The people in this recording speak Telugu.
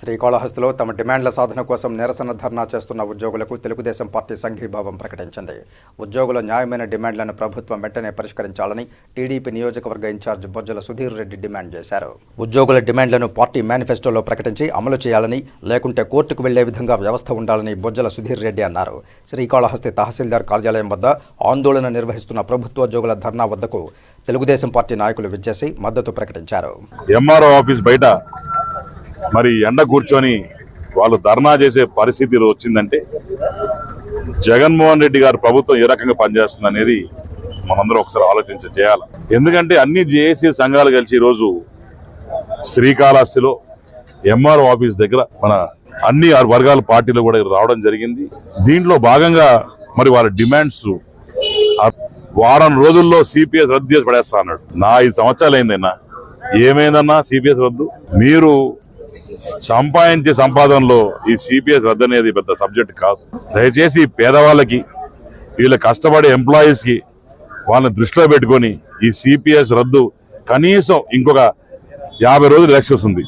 శ్రీకాళహస్తిలో తమ డిమాండ్ల సాధన కోసం నిరసన ధర్నా చేస్తున్న ఉద్యోగులకు తెలుగుదేశం పార్టీ సంఘీభావం ప్రకటించింది. ఉద్యోగుల న్యాయమైన డిమాండ్లను ప్రభుత్వం వెంటనే పరిష్కరించాలని టీడీపీ నియోజకవర్గ ఇన్ఛార్జ్ బొజ్జల సుధీర్ రెడ్డి డిమాండ్ చేశారు. ఉద్యోగుల డిమాండ్లను పార్టీ మేనిఫెస్టోలో ప్రకటించి అమలు చేయాలని లేకుంటే కోర్టుకు వెళ్ళే విధంగా వ్యవస్థ ఉండాలని బొజ్జల సుధీర్ రెడ్డి అన్నారు. శ్రీకాళహస్తి తహసీల్దార్ కార్యాలయం వద్ద ఆందోళన నిర్వహిస్తున్న ప్రభుత్వోద్యోగుల ధర్నా వద్దకు తెలుగుదేశం పార్టీ నాయకులు విచ్చేసి మద్దతు ప్రకటించారు. ఎంఆర్ఓ ఆఫీస్ బయట మరి ఎండ కూర్చొని వాళ్ళు ధర్నా చేసే పరిస్థితి వచ్చిందంటే జగన్మోహన్ రెడ్డి గారు ప్రభుత్వం ఏ రకంగా పనిచేస్తుంది అనేది మనందరం ఒకసారి ఆలోచించ చేయాలి. ఎందుకంటే అన్ని జేఏసీ సంఘాలు కలిసి ఈరోజు శ్రీకాళహస్తిలో ఎంఆర్ఓ ఆఫీస్ దగ్గర మన అన్ని ఆరు వర్గాల పార్టీలు కూడా రావడం జరిగింది. దీంట్లో భాగంగా మరి వాళ్ళ డిమాండ్స్ వారం రోజుల్లో సిపిఎస్ రద్దు చేసి పడేస్తా అన్నాడు. నా ఐదు సంవత్సరాలు అయిందన్నా ఏమైందన్నా సిపిఎస్ రద్దు? మీరు సంపాదించే సంపాదనలో ఈ సిపిఎస్ రద్దు అనేది పెద్ద సబ్జెక్ట్ కాదు. దయచేసి పేదవాళ్ళకి వీళ్ళ కష్టపడే ఎంప్లాయీస్కి వాళ్ళని దృష్టిలో పెట్టుకొని ఈ సిపిఎస్ రద్దు కనీసం ఇంకొక యాభై రోజులు ఎలక్షన్ వస్తుంది.